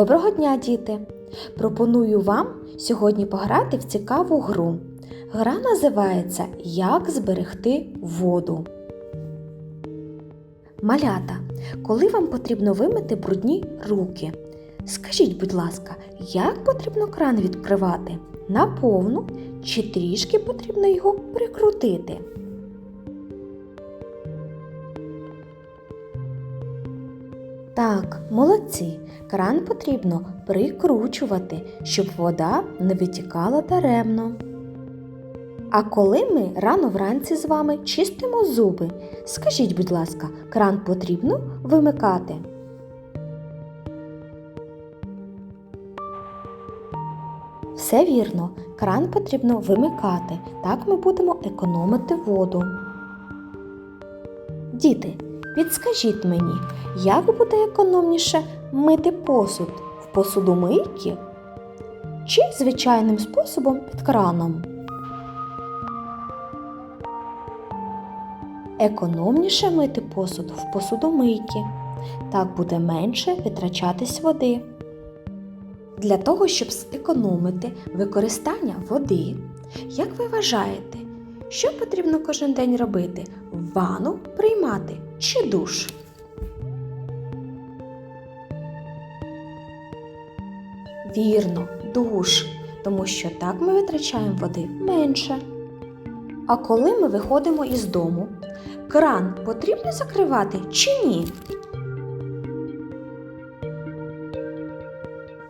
Доброго дня, діти! Пропоную вам сьогодні пограти в цікаву гру. Гра називається Як зберегти воду. Малята, коли вам потрібно вимити брудні руки? Скажіть, будь ласка, як потрібно кран відкривати? На повну чи трішки потрібно його прикрутити? Так, молодці. Кран потрібно прикручувати, щоб вода не витікала даремно. А коли ми рано вранці з вами чистимо зуби, скажіть, будь ласка, кран потрібно вимикати? Все вірно, кран потрібно вимикати. Так ми будемо економити воду. Діти, підскажіть мені, як буде економніше мити посуд в посудомийці чи звичайним способом під краном? Економніше мити посуд в посудомийці. Так буде менше витрачатись води. Для того, щоб зекономити використання води, як ви вважаєте, що потрібно кожен день робити? Ванну приймати чи душ? Вірно, душ, тому що так ми витрачаємо води менше. А коли ми виходимо із дому, кран потрібно закривати чи ні?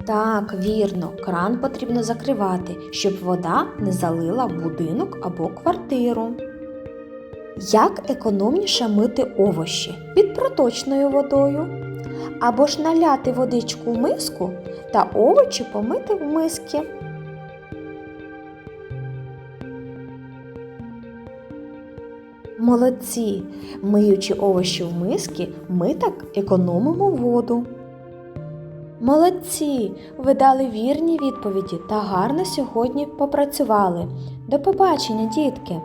Так, вірно, кран потрібно закривати, щоб вода не залила будинок або квартиру. Як економніше мити овочі під проточною водою? Або ж наляти водичку в миску та овочі помити в миски. Молодці! Миючи овочі в миски, ми так економимо воду. Молодці! Ви дали вірні відповіді та гарно сьогодні попрацювали. До побачення, дітки!